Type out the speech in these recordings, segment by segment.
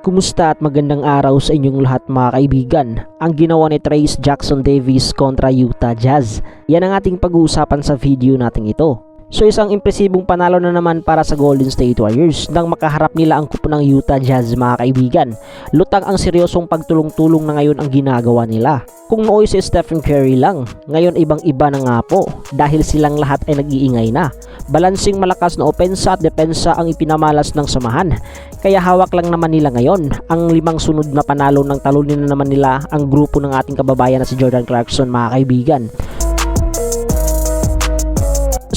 Kumusta at magandang araw sa inyong lahat mga kaibigan. Ang ginawa ni Trace Jackson Davis kontra Utah Jazz. Yan ang ating pag-uusapan sa video nating ito. So isang impresibong panalo na naman para sa Golden State Warriors nang makaharap nila ang kupo ng Utah Jazz mga kaibigan. Lutang ang seryosong pagtulong-tulong na ngayon ang ginagawa nila. Kung nooy si Stephen Curry lang, ngayon ibang iba na nga po dahil silang lahat ay nag-iingay na. Balansing malakas na opensa at depensa ang ipinamalas ng samahan. Kaya hawak lang naman nila ngayon ang limang sunod na panalo ng talunin na naman nila ang grupo ng ating kababayan na si Jordan Clarkson mga kaibigan.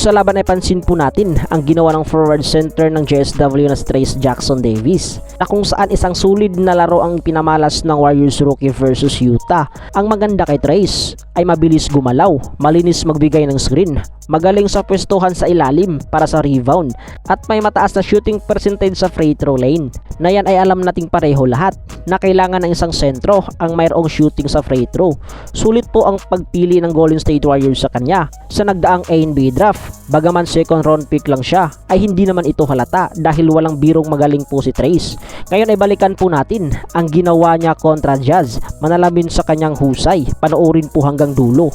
Sa laban ay pansin po natin ang ginawa ng forward center ng JSW na si Trace Jackson Davis na kung saan isang solid na laro ang pinamalas ng Warriors rookie versus Utah. Ang maganda kay Trace ay mabilis gumalaw, malinis magbigay ng screen, magaling sa pwestuhan sa ilalim para sa rebound at may mataas na shooting percentage sa free throw lane na yan ay alam nating pareho lahat na kailangan ng isang sentro ang mayroong shooting sa free throw. Sulit po ang pagpili ng Golden State Warriors sa kanya sa nagdaang NBA draft. Bagaman second round pick lang siya ay hindi naman ito halata dahil walang birong magaling po si Trace. Ngayon ay balikan po natin ang ginawa niya kontra Jazz. Manalamin sa kanyang husay. Panoorin po hanggang dulo.